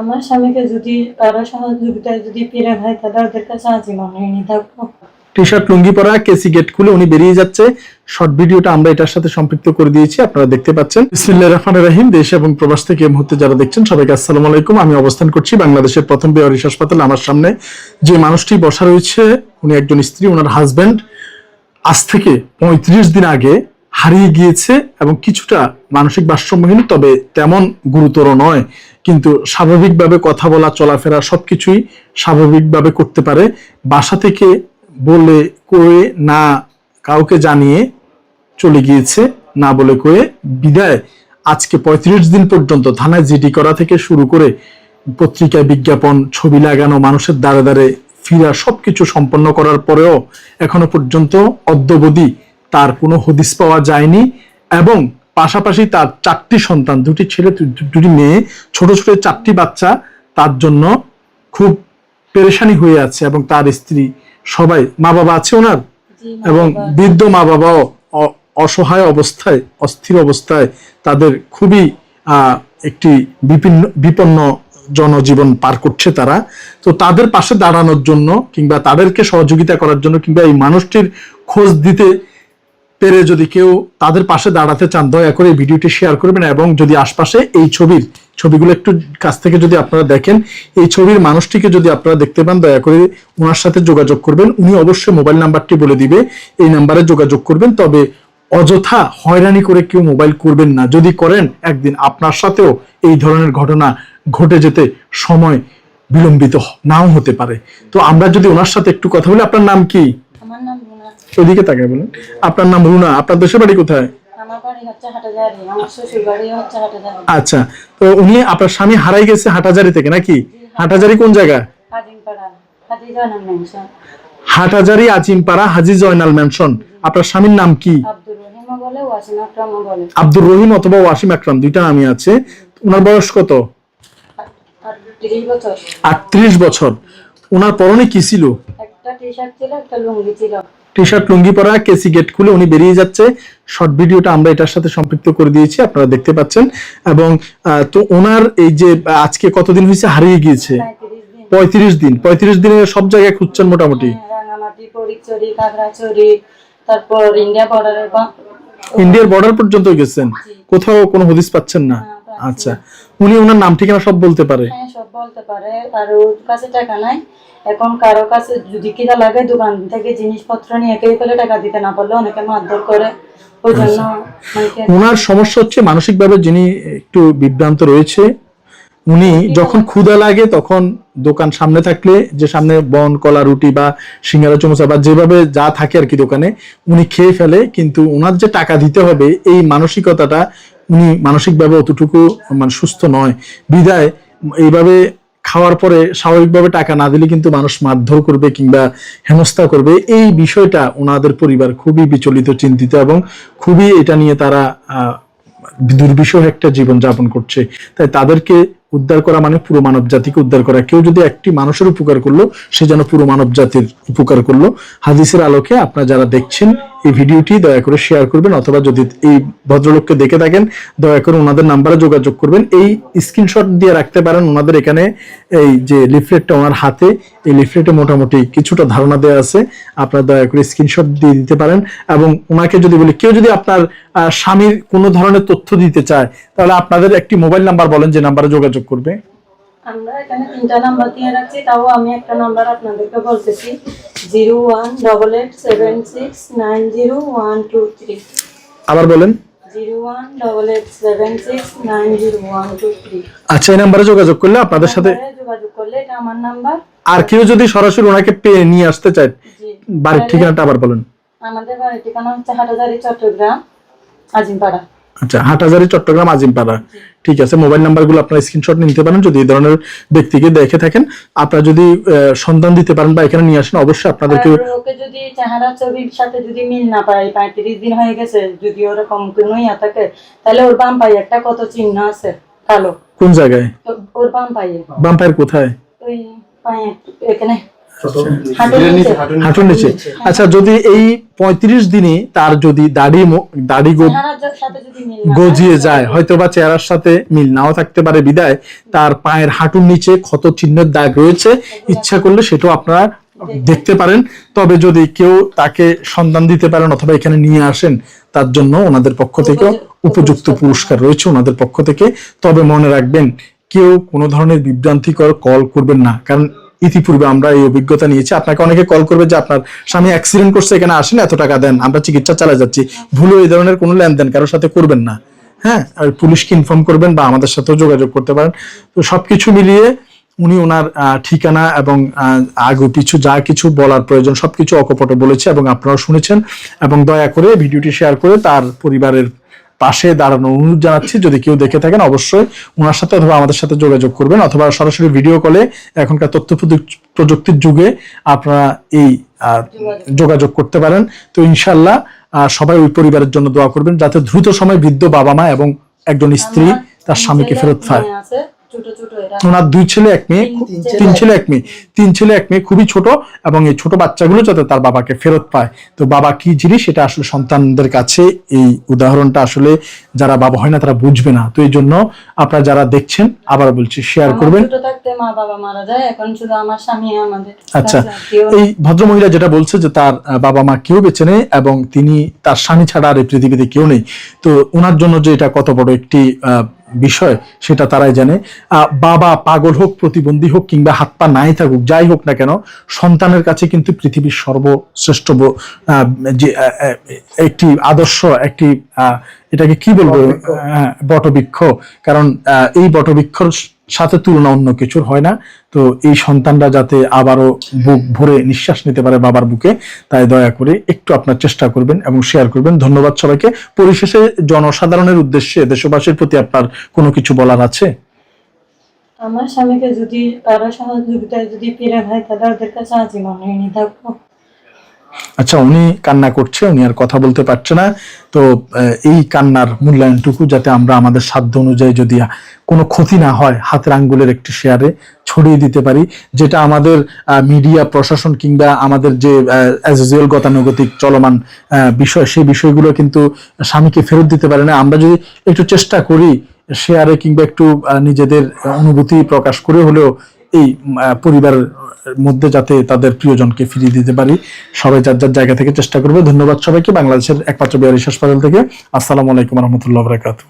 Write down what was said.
আমার স্বামীকে যদি কারও সহযোগিতায় যদি পেরে হয়, তাহলে ওদের কাছে আজীবন ঋণী থাকব। টি শার্ট লুঙ্গি পরা, কেসি গেট খুলে উনি বেরিয়ে যাচ্ছে। শর্ট ভিডিওটা আমরা এটার সাথে সম্পৃক্ত করে দিয়েছি, আপনারা দেখতে পাচ্ছেন। বিসমিল্লাহ রহমান রাহিম, দেশ এবং প্রবাস থেকে এই মুহূর্তে যারা দেখছেন, সবাইকে আসসালামু আলাইকুম। আমি অবস্থান করছি বাংলাদেশের প্রথম বেয়ারিশ হাসপাতাল, আমার সামনে যে মানুষটি বসা রয়েছে, উনি একজন স্ত্রী ওনার হাজবেন্ড আজ থেকে পঁয়ত্রিশ দিন আগে হারিয়ে গিয়েছে এবং কিছুটা মানসিক ভারসাম্যহীন, তবে তেমন গুরুতর নয়। কিন্তু স্বাভাবিকভাবে কথা বলা, চলাফেরা সব কিছুই স্বাভাবিকভাবে করতে পারে। বাসা থেকে বলে কয়ে না কাউকে জানিয়ে চলে গিয়েছে, না বলে কয়ে বিদায়। আজকে পঁয়ত্রিশ দিন পর্যন্ত থানায় জিডি করা থেকে শুরু করে পত্রিকায় বিজ্ঞাপন, ছবি লাগানো, মানুষের দ্বারে দ্বারে ফিরা, সবকিছু সম্পন্ন করার পরেও এখনও পর্যন্ত অদ্যবধি তার কোনো হদিস পাওয়া যায়নি এবং পাশাপাশি তার চারটি সন্তান দুটি ছেলে দুটি মেয়ে ছোট ছোট চারটি বাচ্চা তার জন্য খুব পেরেশানি হয়ে আছে এবং তার স্ত্রী সবাই মা বাবা আছে ওনার এবং বৃদ্ধ মা বাবাও অসহায় অবস্থায় অস্থির অবস্থায় তাদের খুবই একটি বিপিন্ন বিপন্ন জনজীবন পার করছে তারা। তো তাদের পাশে দাঁড়ানোর জন্য কিংবা তাদেরকে সহযোগিতা করার জন্য কিংবা এই মানুষটির খোঁজ দিতে পেরে যদি কেউ তাদের পাশে দাঁড়াতে চান, দয়া করে ভিডিওটি শেয়ার করবেন এবং যদি আশপাশে এই ছবির, ছবিগুলো একটু কাছ থেকে যদি আপনারা দেখেন, এই ছবির মানুষটিকে যদি আপনারা দেখতে পান, দয়া করে ওনার সাথে যোগাযোগ করবেন। উনি অবশ্যই মোবাইল নাম্বারটি বলে দিবে, এই নাম্বারে যোগাযোগ করবেন। তবে অযথা হয়রানি করে কেউ মোবাইল করবেন না। যদি করেন, একদিন আপনার সাথেও এই ধরনের ঘটনা ঘটে যেতে সময় বিলম্বিত নাও হতে পারে। তো আমরা যদি ওনার সাথে একটু কথা বলি, আপনার নাম কি? ওইদিকে তাকায় বলেন। আপনার নাম রুনা আপনার দেশের বাড়ি কোথায়? আচ্ছা তো উনি আপনার স্বামী হারাই গেছে হাটাজারি থেকে নাকি? হাটাজারি কোন জায়গা? হাটাজারি আজিমপাড়া হাজি জয়নাল ম্যানশন আপনার স্বামীর নাম কি? আব্দুর রহিম অথবা ওয়াসিম আকরাম দুইটা নামই আছে। ওনার বয়স কত? আটত্রিশ বছর। ওনার পরনে কি ছিল? একটা টি শার্ট ছিল একটা লুঙ্গি ছিল। টি শার্ট লুঙ্গি পরা কেসি গেট খুলে উনি বেরিয়ে যাচ্ছে। শর্ট ভিডিওটা আমরা এটার সাথে সম্পৃক্ত করে দিয়েছি আপনারা দেখতে পাচ্ছেন। এবং তো ওনার এই যে আজকে কতদিন হয়েছে? হারিয়ে গিয়েছে। পঁয়ত্রিশ দিন। পঁয়ত্রিশ দিন সব জায়গায় খুঁজছেন মোটামুটি? হ্যাঁ, তারপর ইন্ডিয়া বর্ডারের ইন্ডিয়ার বর্ডার পর্যন্ত গেছেন? কোথাও কোনো হদিস পাচ্ছেন না? না, আচ্ছা। উনি ওনার নাম ঠিকানা সব বলতে পারে? হ্যাঁ সব বলতে পারে। আর ওর কাছে টাকা নাই। এখন কারও কাছে যদি কিনা লাগে দোকান থেকে জিনিসপত্র নিয়ে কেউ পেলে টাকা দিতে না পারলে অনেকে মারধর করে। ওই জন্য ওনার সমস্যা হচ্ছে মানসিকভাবে যিনি একটু বিভ্রান্ত রয়েছে উনি যখন ক্ষুধা লাগে তখন দোকান সামনে থাকলে যে সামনে বন কলা রুটি বা সিঙ্গারা চমচা বা যেভাবে যা থাকে আর কি দোকানে উনি খেয়ে ফেলে। কিন্তু ওনার যে টাকা দিতে হবে এই মানসিকতাটা উনি মানসিকভাবে অতটুকু মানে সুস্থ নয়। বিদায় এইভাবে খাওয়ার পরে স্বাভাবিকভাবে টাকা না দিলে কিন্তু মানুষ মারধর করবে কিংবা হেনস্থা করবে। এই বিষয়টা ওনাদের পরিবার খুবই বিচলিত, চিন্তিত এবং খুবই এটা নিয়ে তারা দুর্বিষহ একটা জীবন যাপন করছে। তাই তাদেরকে উদ্ধার করা মানে পুরো মানব জাতিকে উদ্ধার করা। কেউ যদি একটি মানুষের উপকার করল, সে যেন পুরো মানব জাতির উপকার করল। হাদিসের আলোকে আপনারা যারা দেখছেন এই ভিডিওটি দয়া করে শেয়ার করবেন অথবা যদি এই ভদ্রলোককে দেখে থাকেন, দয়া করে ওনাদের নাম্বারে যোগাযোগ করবেন। এই স্ক্রিনশট দিয়ে রাখতে পারেন ওনাদের এখানে এই যে লিফলেটটা ওনার হাতে। এই লিফলেটে মোটামুটি কিছুটা ধারণা দেওয়া আছে। আপনারা দয়া করে স্ক্রিনশট দিয়ে দিতে পারেন এবং ওনাকে যদি বলি, কেউ যদি আপনার স্বামীর কোনো ধরনের তথ্য দিতে চায়, তাহলে আপনাদের একটি মোবাইল নাম্বার বলেন যে নাম্বারে যোগাযোগ করবে। আমরা এখানে তিনটা নাম্বার দিয়ে রাখছি তাও আমি একটা নাম্বার আপনাদেরকে বলতেছি। Zero one double eight seven six nine zero one two three আবার বলেন আচ্ছা এই নাম্বারে যোগাযোগ করলে আপনাদের সাথে যোগাযোগ করলে এটা আমার নাম্বার আর কেউ যদি সরাসরি ওনাকে পেয়ে নিয়ে আসতে চায় জি। বাড়ির ঠিকানাটা আবার বলেন। আমাদের বাড়ির ঠিকানা হচ্ছে হাটাজারি চট্টগ্রাম আজিমপাড়া। আচ্ছা হাটহাজারি চট্টগ্রাম আজিমপাড়া। ঠিক আছে মোবাইল নাম্বারগুলো আপনারা স্ক্রিনশট নিতে পারেন। যদি এই ধরনের ব্যক্তিকে দেখে থাকেন আপনারা যদি সন্ধান দিতে পারেন বা এখানে নিয়ে আসেন অবশ্যই আপনাদেরকে ওকে যদি চেহারা ছবির সাথে যদি মিল না পায় পঁয়ত্রিশ দিন হয়ে গেছে যদি ওরকম কোনো ইয়া থাকে তাহলে ওর বাম পায়ে একটা কত চিহ্ন আছে? কালো। কোন জায়গায়? ওর বাম পায়ে বাম্পায়ের কোথায়? ওই পায়ে এখানে। হাঁটুর নিচে। আচ্ছা যদি এই পঁয়ত্রিশ দিনে তার যদি দাড়ি দাড়ি গজিয়ে যায় হয়তো বা চেহারার সাথে মিল নাও থাকতে পারে বিদায়। তার পায়ের হাঁটুর নিচে ক্ষত চিহ্নের দাগ রয়েছে। ইচ্ছা করলে সেটাও আপনারা দেখতে পারেন। তবে যদি কেউ তাকে সন্ধান দিতে পারেন অথবা এখানে নিয়ে আসেন তার জন্য ওনাদের পক্ষ থেকে উপযুক্ত পুরস্কার। রয়েছে ওনাদের পক্ষ থেকে। তবে মনে রাখবেন কেউ কোনো ধরনের বিভ্রান্তিকর কল করবেন না। কারণ ইতিপূর্বে আমরা এই অভিজ্ঞতা নিয়েছি। আপনাকে অনেকে কল করবে যে, আপনার স্বামী অ্যাক্সিডেন্ট করছে, এখানে আসেন, এত টাকা দেন, আমরা চিকিৎসা চালিয়ে যাচ্ছি। ভুলেও এই ধরনের কোনো লেনদেন কারোর সাথে করবেন না। হ্যাঁ? আর পুলিশকে ইনফর্ম করবেন বা আমাদের সাথেও যোগাযোগ করতে পারেন। তো সবকিছু মিলিয়ে উনি ওনার ঠিকানা এবং আগু পিছু যা কিছু বলার প্রয়োজন সবকিছু অকপটে বলেছে এবং আপনারাও শুনেছেন। এবং দয়া করে ভিডিওটি শেয়ার করে তার পরিবারের পাশে দাঁড়ানো অনুরোধ জানাচ্ছি যদি কেউ দেখে থাকেন অবশ্যই ওনার সাথে অথবা আমাদের সাথে যোগাযোগ করবেন অথবা সরাসরি ভিডিও কলে এখনকার তথ্য প্রযুক- প্রযুক্তির যুগে আপনারা এই যোগাযোগ করতে পারেন। তো ইনশাল্লাহ সবাই ওই পরিবারের জন্য দোয়া করবেন যাতে দ্রুত সময় বৃদ্ধ বাবা মা এবং একজন স্ত্রী তার স্বামীকে ফেরত পায়। ওনার দুই ছেলে এক মেয়ে তিন ছেলে। এক মেয়ে। তিন ছেলে এক মেয়ে খুবই ছোট এবং এই ছোট বাচ্চাগুলো যাতে তার বাবাকে ফেরত পায়। তো বাবা কি জিনিস? সেটা আসলে সন্তানদের কাছে এই উদাহরণটা আসলে যারা বাবা হয় না তারা বুঝবে না। তো এই জন্য আপনারা যারা দেখছেন আবার বলছি শেয়ার করবেন। মা বাবা মারা যায় এখন শুধু আমার স্বামী আমাদের। আচ্ছা এই ভদ্রমহিলা যেটা বলছে যে তার বাবা মা কেউ বেঁচে নেই এবং তিনি তার স্বামী ছাড়া আর এই পৃথিবীতে কেউ নেই। তো ওনার জন্য যে এটা কত বড় একটি আহ, বিষয়, সেটা তারাই জানে। বাবা পাগল হোক, প্রতিবন্ধী হোক, কিংবা হাত পা নাই থাকুক, যাই হোক না কেন, সন্তানের কাছে কিন্তু পৃথিবীর সর্বশ্রেষ্ঠ যে একটি আদর্শ, একটি এটাকে কি বলব? হ্যাঁ, বটবৃক্ষ। কারণ এই বটবৃক্ষর সাথে তুলনা অন্য কিছুর হয় না। তো এই সন্তানরা যাতে আবারও বুক ভরে নিঃশ্বাস নিতে পারে বাবার বুকে তাই দয়া করে একটু আপনার চেষ্টা করবেন এবং শেয়ার করবেন। ধন্যবাদ সবাইকে। পরিশেষে জনসাধারণের উদ্দেশ্যে দেশবাসীর প্রতি আপনার কোনো কিছু বলার আছে? আমার স্বামীকে যদি কারও সহযোগিতায় যদি ফিরে হয় তাহলে ওদের কাছে আজীবন ঋণী থাকব। আচ্ছা উনি কান্না করছে, উনি আর কথা বলতে পারছে না। তো এই কান্নার মূল্যায়নটুকু যাতে আমরা আমাদের সাধ্য অনুযায়ী যদি কোনো ক্ষতি না হয়, হাতের আঙ্গুলের একটি শেয়ারে ছড়িয়ে দিতে পারি, যেটা আমাদের মিডিয়া, প্রশাসন কিংবা আমাদের যে অ্যাজ ইউজুয়াল গতানুগতিক চলমান বিষয়, সেই বিষয়গুলো কিন্তু স্বামীকে ফেরত দিতে পারে না। আমরা যদি একটু চেষ্টা করি শেয়ারে কিংবা একটু নিজেদের অনুভূতি প্রকাশ করে হলেও এই পরিবারের মধ্যে যাতে তাদের প্রিয়জনকে ফিরিয়ে দিতে পারি, সবাই যার যার জায়গা থেকে চেষ্টা করবে। ধন্যবাদ সবাইকে, বাংলাদেশের একমাত্র বিহারি হাসপাতাল থেকে। আসসালামু আলাইকুম রহমতুল্লাহ বরাকাতু